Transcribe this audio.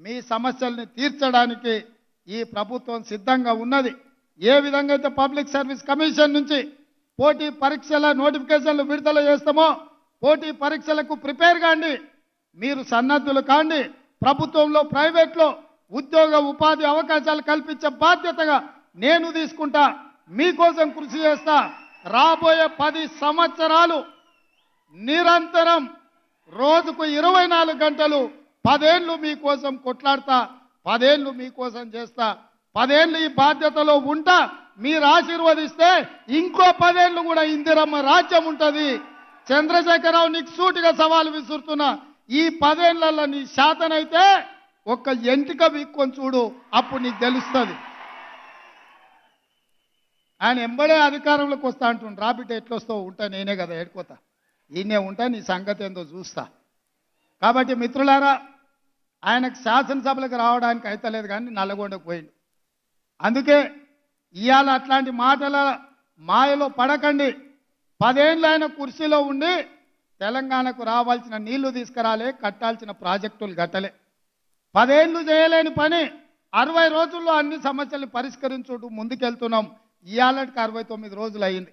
మీ సమస్యల్ని తీర్చడానికి ఈ ప్రభుత్వం సిద్ధంగా ఉన్నది. ఏ విధంగా అయితే పబ్లిక్ సర్వీస్ కమిషన్ నుంచి పోటీ పరీక్షల నోటిఫికేషన్లు విడుదల చేస్తామో పోటీ పరీక్షలకు ప్రిపేర్ కాండి. మీరు సన్నద్ధులు కాండి. ప్రభుత్వంలో ప్రైవేట్లో ఉద్యోగ ఉపాధి అవకాశాలు కల్పించే బాధ్యతగా నేను తీసుకుంటా మీకోసం కృషి చేస్తా. రాబోయే పది సంవత్సరాలు నిరంతరం రోజుకు ఇరవై నాలుగు గంటలు పదేళ్ళు మీకోసం కొట్లాడతా పదేళ్ళు మీకోసం చేస్తా పదేళ్ళు ఈ బాధ్యతలో ఉంటా మీరు ఆశీర్వదిస్తే ఇంకో పదేళ్ళు కూడా ఇందిరమ్మ రాజ్యం ఉంటుంది. చంద్రశేఖరరావు నీకు సూటిగా సవాలు విసురుతున్నా ఈ పదేళ్ళలో నీ శాతనైతే ఒక్క ఎంటిక వీక్కొని చూడు అప్పుడు నీకు తెలుస్తుంది. ఆయన ఎంబడే అధికారంలోకి వస్తా అంటుండు రాబిట్ ఎట్లొస్తావు ఉంటా నేనే కదా ఏడుకోతా ఈయనే ఉంటా నీ సంగతి ఏందో చూస్తా. కాబట్టి మిత్రులారా ఆయనకు శాసనసభలకు రావడానికి అయితలేదు కానీ నల్లగొండకు పోయిండు. అందుకే ఇవాళ అట్లాంటి మాటల మాయలో పడకండి. పదేళ్ళు ఆయన కుర్చీలో ఉండి తెలంగాణకు రావాల్సిన నీళ్ళు తీసుకురాలే కట్టాల్సిన ప్రాజెక్టులు కట్టలే. పదేళ్ళు చేయలేని పని అరవై రోజుల్లో అన్ని సమస్యలు పరిష్కరించుకుంటూ ముందుకెళ్తున్నాం. ఇవాళకి అరవై తొమ్మిది రోజులు అయింది